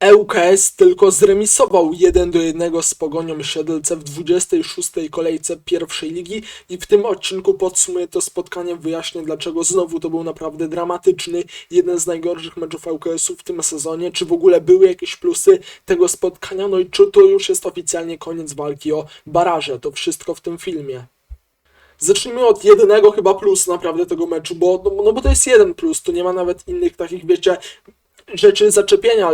ŁKS tylko zremisował 1 do 1 z Pogonią Siedlce w 26. kolejce pierwszej ligi i w tym odcinku podsumuję to spotkanie, wyjaśnię dlaczego znowu to był naprawdę dramatyczny, jeden z najgorszych meczów ŁKS-u w tym sezonie, czy w ogóle były jakieś plusy tego spotkania, no i czy to już jest oficjalnie koniec walki o baraże, to wszystko w tym filmie. Zacznijmy od jedynego chyba plus naprawdę tego meczu, bo, no, no bo to jest jeden plus, tu nie ma nawet innych takich, wiecie, rzeczy zaczepienia,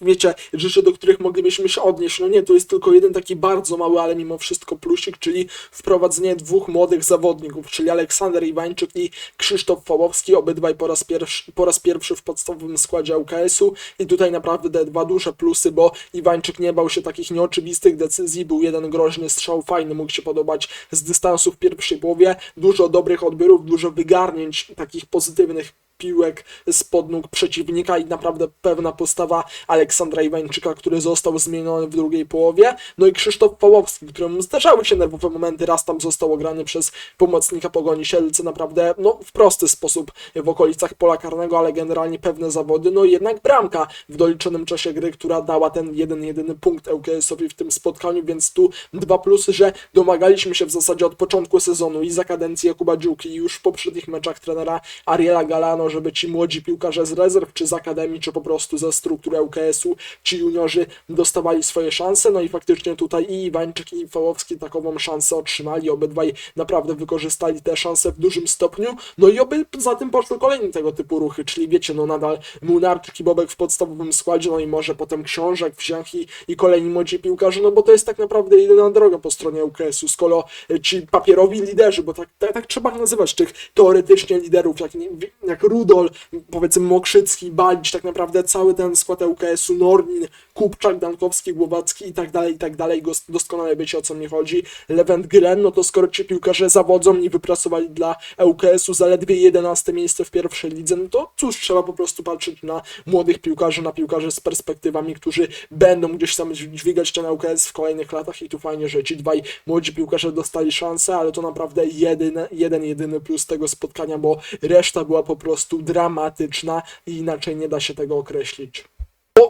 wiecie, rzeczy, do których moglibyśmy się odnieść. No nie, to jest tylko jeden taki bardzo mały, ale mimo wszystko plusik, czyli wprowadzenie dwóch młodych zawodników, czyli Aleksander Iwańczyk i Krzysztof Fałowski, obydwaj po raz pierwszy, po raz pierwszy w podstawowym składzie UKS-u i tutaj naprawdę te dwa duże plusy, bo Iwańczyk nie bał się takich nieoczywistych decyzji, był jeden groźny strzał, fajny, mógł się podobać z dystansu w pierwszej połowie, dużo dobrych odbiorów, dużo wygarnięć takich pozytywnych piłek spod nóg przeciwnika i naprawdę pewna postawa Aleksandra Iwańczyka, który został zmieniony w drugiej połowie. No i Krzysztof Pałowski, któremu zdarzały się nerwowe momenty, raz tam został ograny przez pomocnika Pogoni Siedlce, naprawdę no, w prosty sposób w okolicach pola karnego, ale generalnie pewne zawody. No i jednak bramka w doliczonym czasie gry, która dała ten jeden, jedyny punkt ŁKS-owi w tym spotkaniu, więc tu dwa plusy, że domagaliśmy się w zasadzie od początku sezonu i za kadencji Jakuba Dziuki i już w poprzednich meczach trenera Ariela Galano, żeby ci młodzi piłkarze z rezerw, czy z akademii, czy po prostu ze struktury ŁKS-u, ci juniorzy dostawali swoje szanse, no i faktycznie tutaj i Iwańczyk i Fałowski takową szansę otrzymali, obydwaj naprawdę wykorzystali te szanse w dużym stopniu, no i oby za tym poszły kolejne tego typu ruchy, czyli wiecie, no nadal Munarczyk i Bobek w podstawowym składzie, no i może potem Książek, Wziąch i, i kolejni młodzi piłkarze, no bo to jest tak naprawdę jedyna droga po stronie ŁKS-u, skoro e, ci papierowi liderzy, bo tak, tak, tak trzeba nazywać tych teoretycznie liderów, jak, jak Rudol, powiedzmy Mokrzycki, Balić, tak naprawdę cały ten skład ŁKS-u, Nornin, Kupczak, Dankowski, Głowacki i tak dalej, i tak dalej, doskonale wiecie o co mi chodzi, Lewent Gren, no to skoro ci piłkarze zawodzą i wypracowali dla ŁKS-u zaledwie 11 miejsce w pierwszej lidze, no to cóż, trzeba po prostu patrzeć na młodych piłkarzy, na piłkarzy z perspektywami, którzy będą gdzieś tam dźwigać ten ŁKS w kolejnych latach i tu fajnie, że ci dwaj młodzi piłkarze dostali szansę, ale to naprawdę jedyny, jeden, jedyny plus tego spotkania, bo reszta była po prostu dramatyczna i inaczej nie da się tego określić.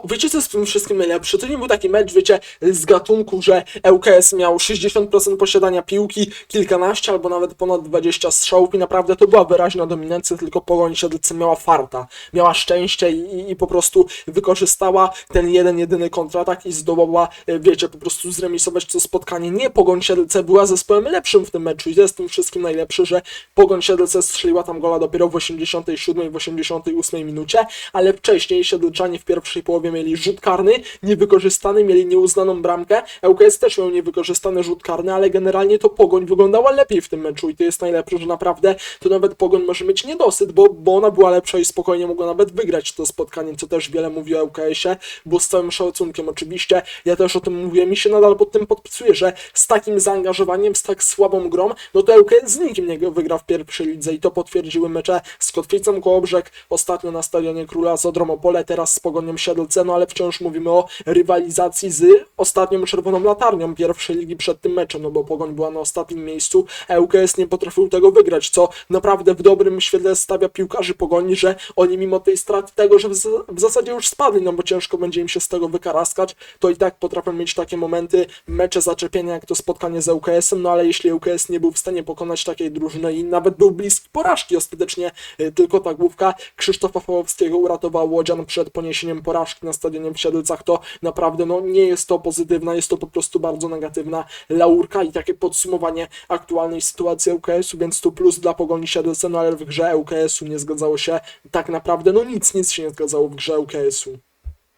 Wiecie co jest tym wszystkim najlepsze? To nie był taki mecz, wiecie, z gatunku, że ŁKS miał 60% posiadania piłki, kilkanaście albo nawet ponad 20 strzałów i naprawdę to była wyraźna dominacja, tylko Pogoń Siedlce miała farta, miała szczęście i, i, i po prostu wykorzystała ten jeden, jedyny kontratak i zdołała, e, wiecie, po prostu zremisować to spotkanie. Nie Pogoń Siedlce była zespołem lepszym w tym meczu i to jest w tym wszystkim najlepsze, że Pogoń Siedlce strzeliła tam gola dopiero w 87 w 88 minucie, ale wcześniej Siedlczanie w pierwszej połowie mieli rzut karny niewykorzystany, mieli nieuznaną bramkę. ŁKS też miał niewykorzystany rzut karny, ale generalnie to Pogoń wyglądała lepiej w tym meczu i to jest najlepsze, że naprawdę to nawet Pogoń może mieć niedosyt, bo, bo ona była lepsza i spokojnie mogła nawet wygrać to spotkanie, co też wiele mówi o ŁKS-ie, bo z całym szacunkiem oczywiście, ja też o tym mówiłem i się nadal pod tym podpisuję, że z takim zaangażowaniem, z tak słabą grą, no to ŁKS z nikim nie wygra w pierwszej lidze i to potwierdziły mecze z Kotwicą Kołobrzeg, ostatnio na Stadionie Króla z Odromopole, teraz z Pogonią Siedlce, no ale wciąż mówimy o rywalizacji z ostatnią czerwoną latarnią pierwszej ligi przed tym meczem, no bo Pogoń była na ostatnim miejscu, a ŁKS nie potrafił tego wygrać, co naprawdę w dobrym świetle stawia piłkarzy Pogoni, że oni mimo tej straty tego, że w, zasadzie już spadli, no bo ciężko będzie im się z tego wykaraskać, to i tak potrafią mieć takie momenty, mecze zaczepienia jak to spotkanie z ŁKS-em, no ale jeśli ŁKS nie był w stanie pokonać takiej drużyny i nawet był bliski porażki, ostatecznie y, tylko ta główka Krzysztofa Fałowskiego uratowała Łodzian przed poniesieniem porażki na stadionie w Siedlcach, to naprawdę no, nie jest to pozytywna, jest to po prostu bardzo negatywna laurka i takie podsumowanie aktualnej sytuacji ŁKS-u, więc tu plus dla Pogoni Siedlce, no ale w grze ŁKS-u nie zgadzało się tak naprawdę, no nic, nic się nie zgadzało w grze ŁKS-u.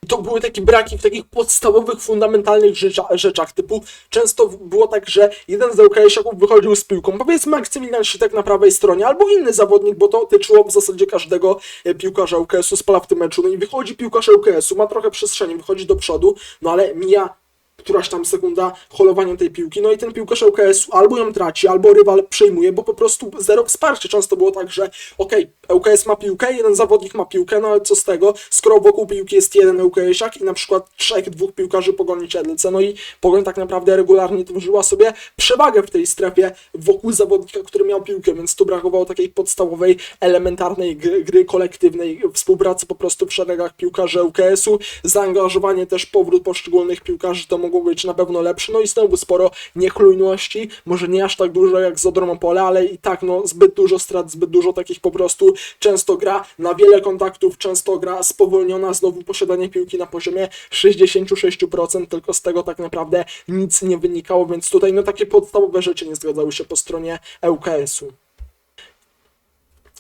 To były takie braki w takich podstawowych, fundamentalnych rzecza, rzeczach, typu często było tak, że jeden z ŁKS-iaków wychodził z piłką, powiedzmy Maksymilian Sitek na prawej stronie, albo inny zawodnik, bo to tyczyło w zasadzie każdego e, piłkarza ŁKS-u, spala w tym meczu, no i wychodzi piłkarz ŁKS-u, ma trochę przestrzeni, wychodzi do przodu, no ale mija któraś tam sekunda holowaniem tej piłki, no i ten piłkarz ŁKS albo ją traci, albo rywal przejmuje, bo po prostu zero wsparcia. Często było tak, że okej, ŁKS ma piłkę, jeden zawodnik ma piłkę, no ale co z tego, skoro wokół piłki jest jeden ŁKS-iak i na przykład trzech, dwóch piłkarzy pogoni Siedlce, no i Pogoń tak naprawdę regularnie tworzyła sobie przewagę w tej strefie wokół zawodnika, który miał piłkę, więc tu brakowało takiej podstawowej, elementarnej gry, gry kolektywnej, współpracy po prostu w szeregach piłkarzy ŁKS-u, zaangażowanie też powrót poszczególnych piłkarzy to mogło być na pewno lepsze, no i znowu sporo niechlujności, może nie aż tak dużo jak z Odromopole, ale i tak no zbyt dużo strat, zbyt dużo takich po prostu, często gra na wiele kontaktów, często gra spowolniona, znowu posiadanie piłki na poziomie 66%, tylko z tego tak naprawdę nic nie wynikało, więc tutaj no takie podstawowe rzeczy nie zgadzały się po stronie ŁKS-u.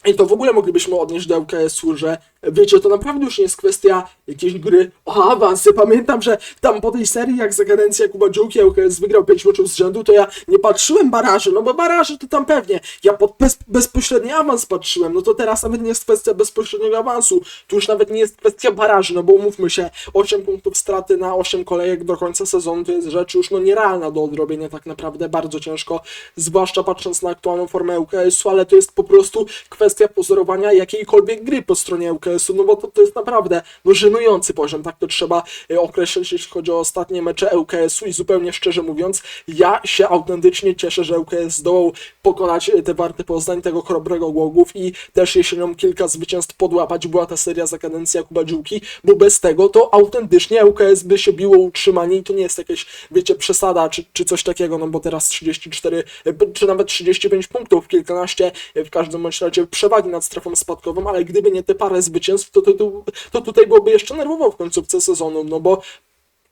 I to w ogóle moglibyśmy odnieść do ŁKS-u, że wiecie, to naprawdę już nie jest kwestia jakiejś gry o awansy. Pamiętam, że tam po tej serii, jak za kadencji Jakuba Dziółki ŁKS wygrał 5 meczów z rzędu, to ja nie patrzyłem baraży, no bo baraży to tam pewnie. Ja pod bez, bezpośredni awans patrzyłem, no to teraz nawet nie jest kwestia bezpośredniego awansu. Tu już nawet nie jest kwestia baraży, no bo umówmy się, 8 punktów straty na 8 kolejek do końca sezonu to jest rzecz już no nierealna do odrobienia tak naprawdę, bardzo ciężko, zwłaszcza patrząc na aktualną formę ŁKS-u, ale to jest po prostu kwestia pozorowania jakiejkolwiek gry po stronie ŁKS-u, no bo to, to jest naprawdę no, żenujący poziom, tak to trzeba e, określić, jeśli chodzi o ostatnie mecze ŁKS-u i zupełnie szczerze mówiąc, ja się autentycznie cieszę, że ŁKS zdołał pokonać e, te Warty Poznań, tego chrobrego Głogów i też jesienią kilka zwycięstw podłapać, była ta seria za kadencji Jakuba Dziółki, bo bez tego to autentycznie ŁKS by się biło utrzymanie i to nie jest jakieś, wiecie, przesada czy, czy coś takiego, no bo teraz 34, e, czy nawet 35 punktów, kilkanaście w każdym bądź razie przewagi nad strefą spadkową, ale gdyby nie te parę zwycięstw, to, to, to, to tutaj byłoby jeszcze nerwowo w końcówce sezonu, no bo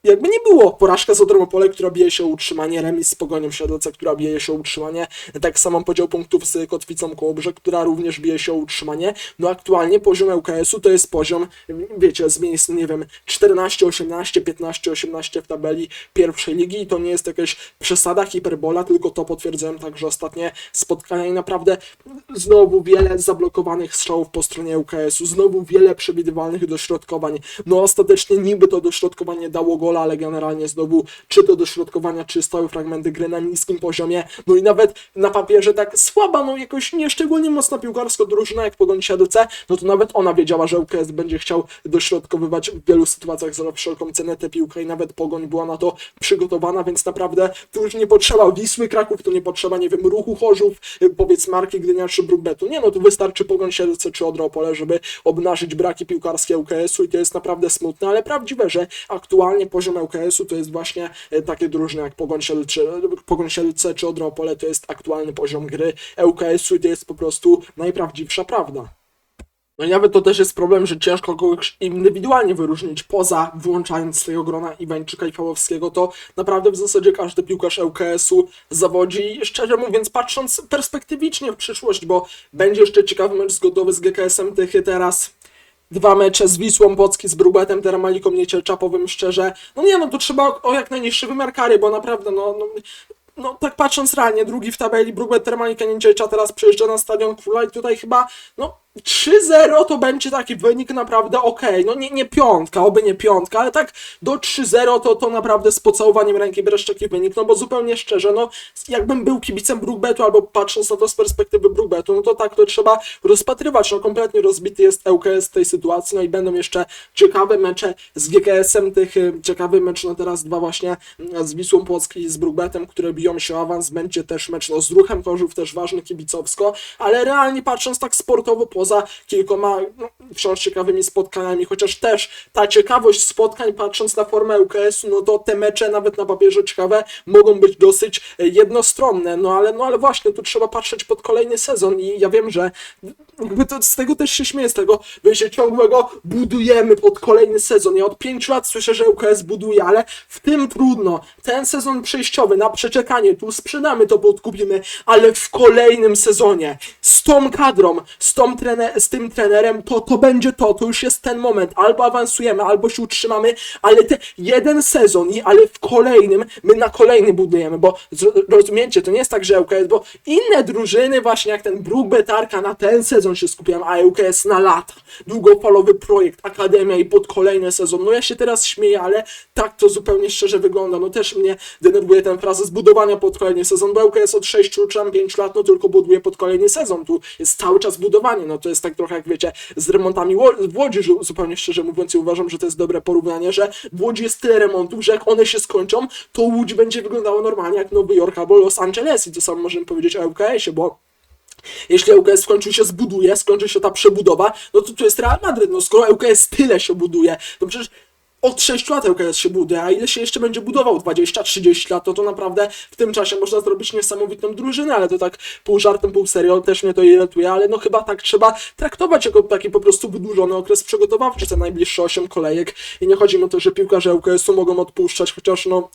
jakby nie było, porażka z Odromopole, która bije się o utrzymanie, remis z Pogonią Siedlce, która bije się o utrzymanie, tak samo podział punktów z Kotwicą Kołobrzeg, która również bije się o utrzymanie, no aktualnie poziom ŁKS-u to jest poziom, wiecie, z miejsc, nie wiem, 14, 18, 15, 18 w tabeli pierwszej ligi i to nie jest jakaś przesada, hiperbola, tylko to potwierdzają także ostatnie spotkania i naprawdę znowu wiele zablokowanych strzałów po stronie ŁKS-u, znowu wiele przewidywalnych dośrodkowań, no ostatecznie niby to dośrodkowanie dało ale generalnie znowu czy to dośrodkowania, czy stałe fragmenty gry na niskim poziomie, no i nawet na papierze tak słaba, no jakoś nieszczególnie mocna piłkarsko drużyna jak Pogoń Siedlce, no to nawet ona wiedziała, że UKS będzie chciał dośrodkowywać w wielu sytuacjach za wszelką cenę. Tę piłkę i nawet Pogoń była na to przygotowana, więc naprawdę tu już nie potrzeba Wisły Kraków, tu nie potrzeba, nie wiem, ruchu Chorzów, powiedz Marki Gdynia czy Brukbetu, nie no, tu wystarczy Pogoń Siedlce czy Odra Opole, żeby obnażyć braki piłkarskie UKS-u i to jest naprawdę smutne, ale prawdziwe, że aktualnie poziom ŁKS-u to jest właśnie e, takie drużyny jak Siedlce czy Odra Opole, to jest aktualny poziom gry ŁKS-u i to jest po prostu najprawdziwsza prawda. No i nawet to też jest problem, że ciężko kogoś indywidualnie wyróżnić, poza wyłączając z tego grona Iwańczyka i Fałowskiego, to naprawdę w zasadzie każdy piłkarz ŁKS-u zawodzi, szczerze mówiąc, patrząc perspektywicznie w przyszłość, bo będzie jeszcze ciekawy mecz zgodowy z GKS-em Tychy teraz, dwa mecze z Wisłą Płocki, z Brubetem, Teramaliką Niecielczapowym, szczerze, no nie no, to trzeba o, jak najniższy wymiar kary, bo naprawdę, no, no, no tak patrząc realnie, drugi w tabeli, Brubet, Termalika Niecielcza teraz przejeżdża na Stadion Króla i tutaj chyba, no 3-0 to będzie taki wynik naprawdę okej. No nie, nie piątka, oby nie piątka, ale tak do 3-0 to, to naprawdę z pocałowaniem ręki bierz taki wynik, no bo zupełnie szczerze, no jakbym był kibicem Brookbetu albo patrząc na to z perspektywy Brookbetu, no to tak to trzeba rozpatrywać, no kompletnie rozbity jest ŁKS w tej sytuacji, no i będą jeszcze ciekawe mecze z GKS-em, tych y, ciekawy mecz, no teraz dwa właśnie y, z Wisłą Płocki i z Brookbetem, które biją się o awans, będzie też mecz no, z Ruchem Chorzów, też ważny kibicowsko, ale realnie patrząc tak sportowo poza kilkoma no, wciąż ciekawymi spotkaniami, chociaż też ta ciekawość spotkań, patrząc na formę UKS-u, no to te mecze nawet na papierze ciekawe mogą być dosyć e, jednostronne, no ale, no ale właśnie, tu trzeba patrzeć pod kolejny sezon i ja wiem, że jakby to z tego też się śmieję, z tego wiecie, ciągłego budujemy pod kolejny sezon. Ja od pięciu lat słyszę, że UKS buduje, ale w tym trudno. Ten sezon przejściowy na przeczekanie, tu sprzedamy to, bo odkupimy, ale w kolejnym sezonie z tą kadrą, z, tą trener, z tym trenerem, to, to będzie to, to już jest ten moment. Albo awansujemy, albo się utrzymamy, ale te jeden sezon, i ale w kolejnym, my na kolejny budujemy, bo rozumiecie, to nie jest tak, że UKS, bo inne drużyny właśnie jak ten Brook Betarka na ten sezon się skupiają, a UKS na lata. Długofalowy projekt, akademia i pod kolejny sezon. No ja się teraz śmieję, ale tak to zupełnie szczerze wygląda. No też mnie denerwuje ten frazę zbudowania pod kolejny sezon, bo UKS od 6 czy tam 5 lat, no tylko buduje pod kolejny sezon. Tu jest cały czas budowanie, no To jest tak trochę jak wiecie, z remontami w Łodzi, że zupełnie szczerze mówiąc i uważam, że to jest dobre porównanie, że w Łodzi jest tyle remontów, że jak one się skończą, to Łódź będzie wyglądała normalnie jak Nowy Jork albo Los Angeles i to samo możemy powiedzieć o LKS-ie, bo jeśli ŁKS w końcu się zbuduje, skończy się ta przebudowa, no to tu jest Real Madryt. No skoro ŁKS tyle się buduje, to przecież od 6 lat ŁKS się buduje, a ile się jeszcze będzie budował? 20-30 lat, to to naprawdę w tym czasie można zrobić niesamowitą drużynę, ale to tak pół żartem, pół serio, też mnie to irytuje, ale no chyba tak trzeba traktować jako taki po prostu wydłużony okres przygotowawczy, te najbliższe 8 kolejek i nie chodzi mi o to, że piłkarze ŁKS-u mogą odpuszczać, chociaż no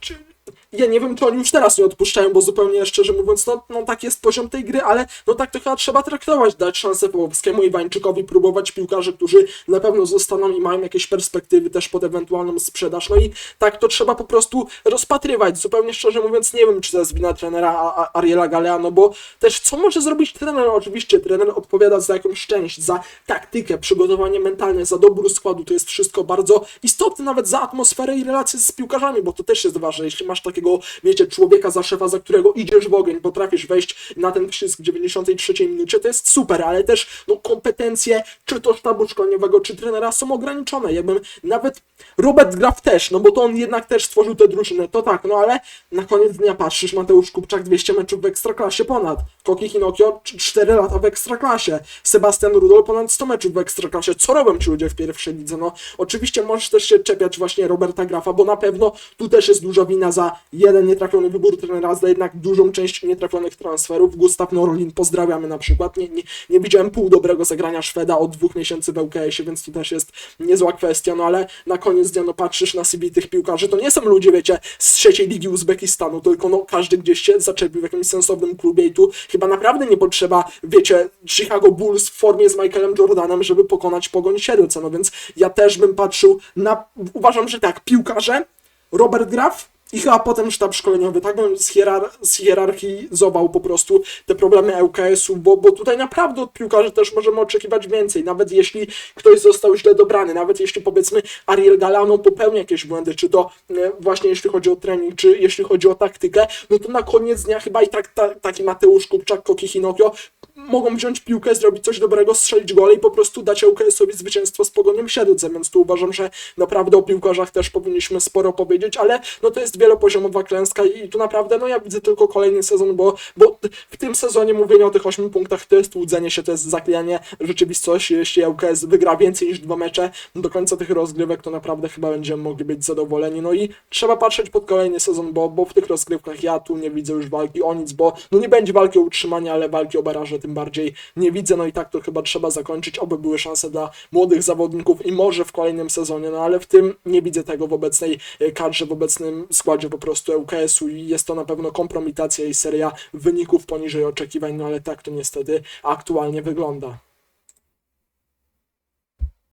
czy, ja nie wiem, czy oni już teraz nie odpuszczają, bo zupełnie szczerze mówiąc, no, no tak jest poziom tej gry, ale no tak to chyba trzeba traktować, dać szansę Wołowskiemu i Wańczykowi, próbować piłkarzy, którzy na pewno zostaną i mają jakieś perspektywy też pod ewentualną sprzedaż, no i tak to trzeba po prostu rozpatrywać, zupełnie szczerze mówiąc, nie wiem, czy to jest wina trenera Ariela Galeano, bo też co może zrobić trener? Oczywiście trener odpowiada za jakąś część, za taktykę, przygotowanie mentalne, za dobór składu, to jest wszystko bardzo istotne, nawet za atmosferę i relacje z piłkarzami, bo to też jest ważne, jeśli masz takiego, wiecie, człowieka za szefa, za którego idziesz w ogień, potrafisz wejść na ten przycisk w 93 minucie, to jest super, ale też, no, kompetencje, czy to sztabu szkoleniowego, czy trenera są ograniczone, jakbym nawet Robert Graf też, no bo to on jednak też stworzył tę drużynę, to tak, no ale na koniec dnia patrzysz, Mateusz Kupczak 200 meczów w Ekstraklasie ponad, Koki Hinokio 4 lata w Ekstraklasie, Sebastian Rudol ponad 100 meczów w Ekstraklasie, co robią ci ludzie w pierwszej lidze, no oczywiście możesz też się czepiać właśnie Roberta Grafa, bo na pewno tu też jest duża wina za jeden nietrafiony wybór trenera, za jednak dużą część nietrafionych transferów, Gustaw Norlin, pozdrawiamy na przykład, nie, nie, nie widziałem pół dobrego zagrania Szweda od dwóch miesięcy w LKS-ie, więc to też jest niezła kwestia, no ale na koniec dnia no patrzysz na CV tych piłkarzy, to nie są ludzie, wiecie, z trzeciej ligi Uzbekistanu, tylko no każdy gdzieś się zaczepił w jakimś sensownym klubie i tu chyba naprawdę nie potrzeba, wiecie, Chicago Bulls w formie z Michaelem Jordanem, żeby pokonać Pogoń Siedlce, no więc ja też bym patrzył na, uważam, że tak, piłkarze, Robert Graf i chyba potem sztab szkoleniowy, tak bym zhierar- zhierarchizował po prostu te problemy ŁKS-u, bo, bo tutaj naprawdę od piłkarzy też możemy oczekiwać więcej, nawet jeśli ktoś został źle dobrany, nawet jeśli powiedzmy Ariel Galano popełnia jakieś błędy, czy to e, właśnie jeśli chodzi o trening, czy jeśli chodzi o taktykę, no to na koniec dnia chyba i tak ta, taki Mateusz Kupczak, Koki Hinokio mogą wziąć piłkę, zrobić coś dobrego, strzelić gole i po prostu dać ŁKS-owi zwycięstwo z Pogoniem Siedlce, więc tu uważam, że naprawdę o piłkarzach też powinniśmy sporo powiedzieć, ale no to jest wielopoziomowa klęska i tu naprawdę, no ja widzę tylko kolejny sezon, bo, bo w tym sezonie mówienie o tych 8 punktach to jest łudzenie się, to jest zaklejanie rzeczywistości, jeśli ŁKS wygra więcej niż dwa mecze do końca tych rozgrywek, to naprawdę chyba będziemy mogli być zadowoleni, no i trzeba patrzeć pod kolejny sezon, bo, bo w tych rozgrywkach ja tu nie widzę już walki o nic, bo no nie będzie walki o utrzymanie, ale walki o baraże tym bardziej nie widzę, no i tak to chyba trzeba zakończyć, oby były szanse dla młodych zawodników i może w kolejnym sezonie, no ale w tym nie widzę tego w obecnej e, kadrze, w obecnym składzie po prostu ŁKS-u i jest to na pewno kompromitacja i seria wyników poniżej oczekiwań, no ale tak to niestety aktualnie wygląda.